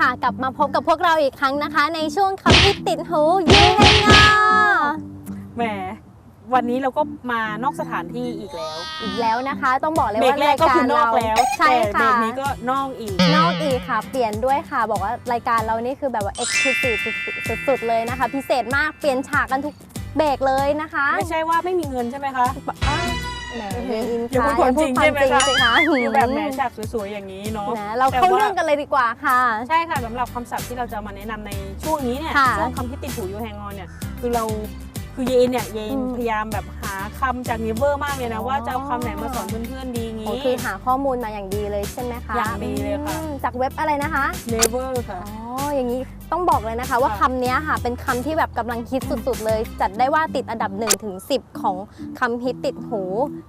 ค่ะ กลับมาพบกับพวกเราอีกครั้งนะคะ ในช่วงคำที่ติดหูยูไงงอแหมวันนี้เราก็มานอกสถานที่อีกแล้ว อีกแล้วนะคะ ต้องบอกเลยเบรว่ากแรรากยก็กาคืรอนอเรากแล้วใช่แต่เบรค่ะกนี้ก็นอกอีก นอกอีกค่ะ เปลี่ยนด้วยค่ะ บอกว่ารายการเรานี่คือแบบว่าเอ็กซ์คลูซีฟสุดๆเลยนะคะ พิเศษมากเปลี่ยนฉากกันทุกเบรกเลยนะคะ ไม่ใช่ว่าไม่มีเงินใช่ไหมคะอ้าว แหมเรียนอินอย่าค่ะพูดความจริงอย่าพูดใช่ไหมคะสิคะคือแบบแหมฉากสวยๆอย่างนี้เนาะนะเราเข้าเรื่องกันเลยดีกว่าค่ะ ใช่ค่ะสำหรับคำศัพท์ที่เราจะมาแนะนำในช่วงนี้เนี่ยค่ะช่วงคำที่ติดหูอยู่แหงงอนเนี่ยคือเราคือเยนเนี่ยเยนอืมพยายามแบบหาคำจากเนเวอร์มากเลยนะอ๋อว่าจะเอาคำไหนมาสอนเพื่อนๆดีงี้โอ้คือหาข้อมูลมาอย่างดีเลยใช่ไหมคะอย่างดีเลยค่ะอืมจากเว็บอะไรนะคะเนเวอร์ค่ะ อ๋ออย่างนี้ต้องบอกเลยนะคะ ว่าค่ะคำนี้ค่ะ เป็นคำที่แบบกำลังฮิตสุดๆเลย จัดได้ว่าติดอันดับ1ถึง10 ของคำฮิตติดหู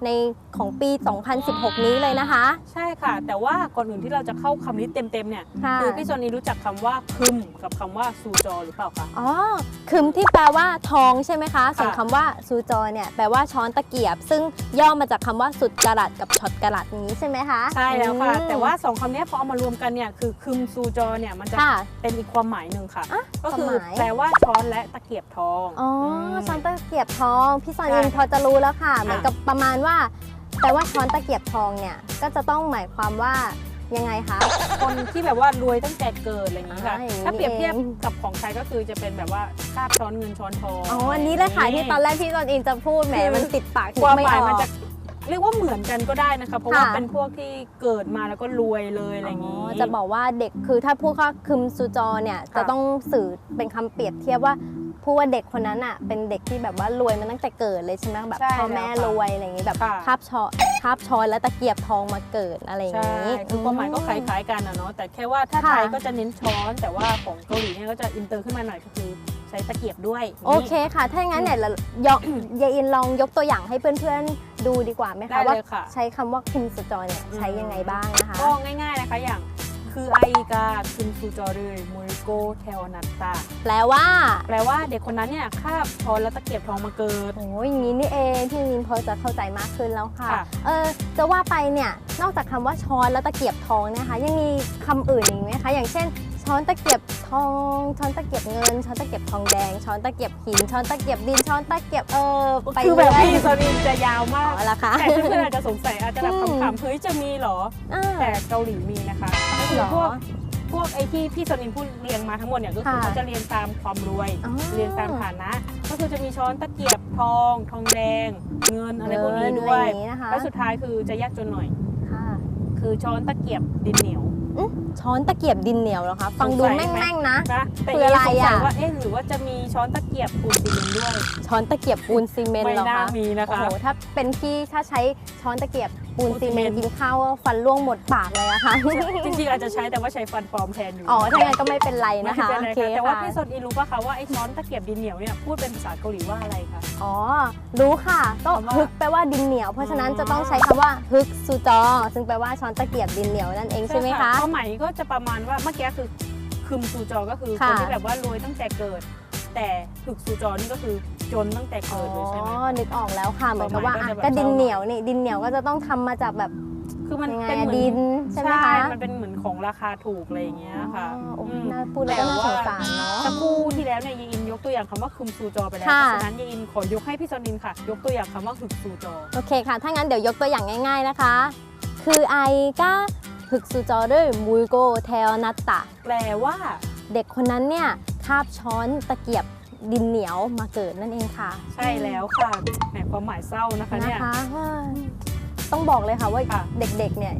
ในของปี 2016 นี้เลยนะคะ ใช่ค่ะ แต่ว่าก่อนอื่นที่เราจะเข้าคำนี้เต็มๆเนี่ยค่ะคือพี่โซนีรู้จักคำว่าคึมกับคำว่าซูจอหรือเปล่าคะ อ๋อคึมที่แปลว่าทองใช่ไหมคะ ส่วนค่ะคำว่าซูจอเนี่ยแปลว่าช้อนตะเกียบ ซึ่งย่อมาจากคำว่าสุดกระดัดกับช็อตกระดัดอย่างนี้ใช่ไหมคะใช่แล้วค่ะ อืม แต่ว่าสองคำนี้พอเอามารวมกันเนี่ยคือคึมซูจอเนี่ยมันจะ ค่ะเป็นอีกความหมายหนึ่งค่ะอะก็คือความหมาย แปลว่าช้อนและตะเกียบทองอ๋ออม ช้อนตะเกียบทองพี่ซอนใช่อินพอจะรู้แล้วค่ะค่ะ เหมือนกับประมาณว่าแปลว่าช้อนตะเกียบทองเนี่ยก็จะต้องหมายความว่ายังไงคะ คนที่แบบว่ารวยตั้งแต่เกิดอะไรอย่างนี้ค่ะ อ่าอย่างนี้ถ้าเปรียบเทียบเอง กับของไทยก็คือจะเป็นแบบว่าคาบช้อนเงินช้อนทองอ๋ออันนี้เลยค่ะที่ตอนแรกพี่ซอนอินจะพูดแหมคือมันติดปากความไม่หมายออมันกจะ เรียกว่าเหมือนกันก็ได้นะคะ เพราะว่าค่ะ เป็นพวกที่เกิดมาแล้วก็รวยเลยอะไรอย่างนี้อ๋อจะบอกว่าเด็กคือถ้าพูดว่าคึมซูจอเนี่ยค่ะ จะต้องสื่อเป็นคำเปรียบเทียบว่าพูดว่าเด็กคนนั้นอะเป็นเด็กที่แบบว่ารวยมาตั้งแต่เกิดเลยใช่ไหมแบบใช่พ่อแม่แล้วค่ะรวยอะไรอย่างนี้แบบค่ะ คาบช้อนคาบช้อนและตะเกียบทองมาเกิดอะไรอย่างใช่นี้ คือความหมายก็คล้ายๆกันนะเนาะแต่แค่ว่าถ้าค่ะ ไทยก็จะเน้นช้อน แต่ว่าของเกาหลีเนี่ยก็จะอินเตอร์ขึ้นมาหน่อยก็คือใช้ตะเกียบด้วยโอเคค่ะ ถ้าอย่างนั้นเนี่ยเรายก ยายอินลองยกตัวอย่างให้เพื่อนๆ ดูดีกว่าไหมได้คะว่าเลยค่ะ ใช้คำว่าคึมซูจอเนี่ยใช้ยังไงบ้างนะคะ ก็ง่ายๆนะคะอย่างคือไอกาคึมซูจอเลยมูริโกเทลนัตตาแปลว่าแปลว่าเด็กคนนั้นเนี่ยคาบช้อนและตะเกียบทองมาเกิด โอ้ยอย่างนี้นี่เองพี่ยินพอจะเข้าใจมากขึ้นแล้วค่ะ ค่ะ เออจะว่าไปเนี่ยนอกจากคำว่าช้อนและตะเกียบทองเนะคะ ยังมีคำอื่นอีกไหมคะ อย่างเช่น ช้อนตะเกียบทอง ช้อนตะเกียบเงิน ช้อนตะเกียบทองแดง ช้อนตะเกียบหิน ช้อนตะเกียบดิน ช้อนตะเกียบเออไปคือแบบเรื่อยพี่โซนีจะยาวมาก เอาละค่ะ แต่เพื่อนๆอาจจะสงสัยอาจจะแบบอืมขำๆเฮ้ยจะมีเหรอ อ่า แต่เกาหลีมีนะคะก็คืเหรออพวกพวกไอ้ที่พี่โซนินพูดเรียงมาทั้งหมดเนี่ยก็คือค่ะเขาจะเรียงตามความรวย อ๋อเรียงตามฐานะ ก็คือจะมีช้อนตะเกียบทอง ทองแดง เงินอะไรพวกนี้ด้วอะไรยอย่างนี้นะคะ แล้วสุดท้ายคือจะยากจนหน่อย ค่ะ คือช้อนตะเกียบดินเหนียว อื้อช้อนตะเกียบดินเหนียวเหรอคะ ฟังดูสงสัยไหม แม่งๆนะ นะแต่คืออะไรสงสัยอะว่าเอ๊ะหรือว่าจะมีช้อนตะเกียบปูนซีเมนต์ด้วยช้อนตะเกียบปูนซีเมนต์ไม่เหรอน่าคะมีนะโอ้คะ โหถ้าเป็นพี่ถ้าใช้ช้อนตะเกียบปูนปูนซีเมนต์ซีเมนต์กินข้าวฟันร่วงหมดปากเลยอะค่ะ จริงๆอาจจะใช้แต่ว่าใช้ฟันปลอมแทนอยู่อ๋อถ้างั้นก็ไม่เป็นไรไม่นะคะเป็นไรโอเคค่ะแต่ว่าค่ะพี่โซนีรู้ป่ะคะว่าไอ้ช้อนตะเกียบดินเหนียวเนี่ยพูดเป็นภาษาเกาหลีว่าอะไรคะ อ๋อ รู้ค่ะ ก็คำว่าฮึกแปลว่าดินเหนียว เพราะฉะนั้นอ๋อจะต้องใช้คำว่าฮึกซูจอ ซึ่งแปลว่าช้อนตะเกียบดินเหนียวนั่นเองใช่ไหมคะ ความหมายก็จะประมาณว่าเมื่อกี้คือคึมซูจอก็คือคค่ะนที่แบบว่ารวยตั้งแต่เกิด แต่ถึกซูจอนี่ก็คือ จนตั้งแต่อ๋อเกิดเลยใช่ไหม นึกออกแล้วค่ะ เหมือนกับว่าความหมายก็อะจะแบบก็ดินเหนียวนี่ดินเหนียวก็จะต้องทำมาจากแบบคือมันยังไงเป็นอะเหมือนดินใช่ไหมคะมันเป็นเหมือนของราคาถูกอะไรอย่างเงี้ยค่ะอ๋อโอ้อืม น่าพูดแล้วก็น่าสงสารเนาะ สักครู่ที่แล้วเนี่ยยายอินยกตัวอย่างคำว่าคึมซูจอไปแล้วค่ะเพราะฉะนั้นยายอินขอยกให้พี่ซอนินค่ะ ยกตัวอย่างคำว่าหึกซูจอ โอเคค่ะ ถ้างั้นเดี๋ยวยกตัวอย่างง่าย ๆนะคะ คือไอก้าฮึกซูจอด้วยมูโกเทลนัตตะ แปลว่า เด็กคนนั้นเนี่ยคาบช้อนตะเกียบ ดินเหนียวมาเกิดนั่นเองค่ะ ใช่แล้วค่ะแหมความหมายเศร้านะคะนะเนี่ย คะว่าต้องบอกเลยค่ะว่าค่ะ เด็กๆ เนี่ย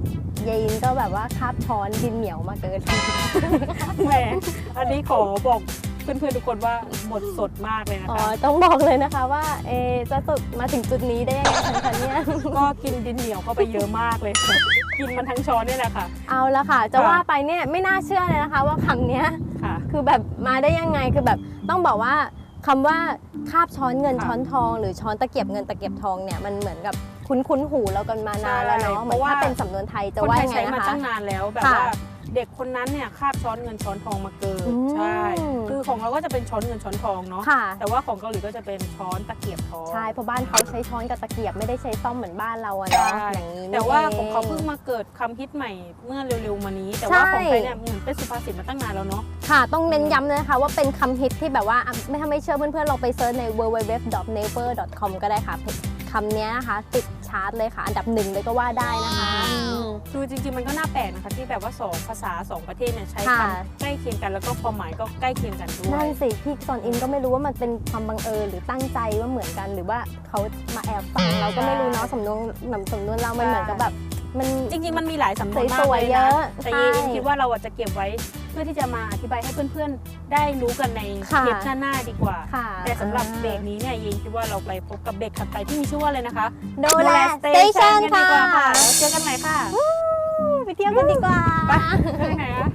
ยายอินก็แบบว่าคาบช้อนดินเหนียวมาเกิด แหมอันนี้ขอบอกเพื่อนๆทุกคนว่าบทสดมากเลยนะอ๋อ คะต้องบอกเลยนะคะว่าเอะจะสุดมาถึงจุดนี้ได้ยังไงคะเนี่ย ก็กินดินเหนียวเข้าไปเยอะมากเลยค่ะกินมันทั้งช้อนเนี่ยแหละค่ะ เอาละค่ะ จะค่ะว่าไปเนี่ยไม่น่าเชื่อเลยนะคะ ว่าคำเนี้ย ค่ะคือแบบมาได้ยังไงคือแบบต้องบอกว่าคำว่าคาบช้อนเงินค่ะช้อนทอง หรือช้อนตะเกียบเงินตะเกียบทองเนี่ยมันเหมือนกับคุ้นคุ้นๆหูเรากันมานานแล้วใช่เนาะเหมือนเพราะว่าถ้าเป็นสำนวนไทยจะคนว่าไทยยังไงใช้นะมาคะตั้งนานแล้วแบบค่ะว่าเด็กคนนั้นเนี่ยคาบช้อนเงินช้อนทองมาเกินอืมใช่คือของเราก็จะเป็นช้อนเงินช้อนทองเนาะค่ะแต่ว่าของเกาหลีก็จะเป็นช้อนตะเกียบทองใช่เพราะบ้านเขาใช้ช้อนกับตะเกียบไม่ได้ใช้ซ่อมเหมือนบ้านเราอะเนาะใช่อย่างนี้นี่แต่ว่าเของเขาเพิ่งมาเกิดคำฮิตใหม่เมื่อเร็วๆมานี้ แต่ว่าใช่ของไทยเนี่ยเหมือนเป็นสุภาษิตมาตั้งนานแล้วเนาะ ค่ะ ต้องเน้นย้ำเลยนะคะว่าเป็นคำฮิตที่แบบว่าอะไม่ถ้าไม่เชื่อเพื่อนๆลองไปเซิร์ชใน www.naver.com ก็ได้ค่ะคำนี้นะคะ ติดชาร์ตเลยค่ะ อันดับหนึ่งเลยก็ว่าได้นะคะอืมคือจริงๆมันก็น่าแปลกนะคะที่แบบว่าสองภาษาสองประเทศเนี่ยใช้ค่ะคำใกล้เคียงกันแล้วก็ความหมายก็ใกล้เคียงกันด้วนั่ยนสิพี่ซอนอินก็ไม่รู้ว่ามันเป็นความบังเอิญหรือตั้งใจว่าเหมือนกัน หรือว่าเขามาแอบฟังเราก็ไม่รู้เนาะสำนวนหนำสำนวนเรามันเหมือนกับแบบมัน จริงๆ มันมีหลายสำนวนมากสเลวยยๆเยนะอะแต่ใช่เยนคิดว่าเราอาจจะเก็บไว้ เพื่อที่จะมาอธิบายให้เพื่อนๆ ได้รู้กันในค่ะเทปหน้าๆดีกว่า ค่ะ แต่สำหรับเบรกนี้เนี่ยเยนคิดว่าเราไปพบกับเบรกถัดไปที่มีชื่อว่าอะไรนะคะดูแลสเต Station ชันกันดีค่ะกว่าค่ะแล้วเจอกันใหม่ค่ะ ไปเที่ยวกันดีกว่า ไปไปไหนอะ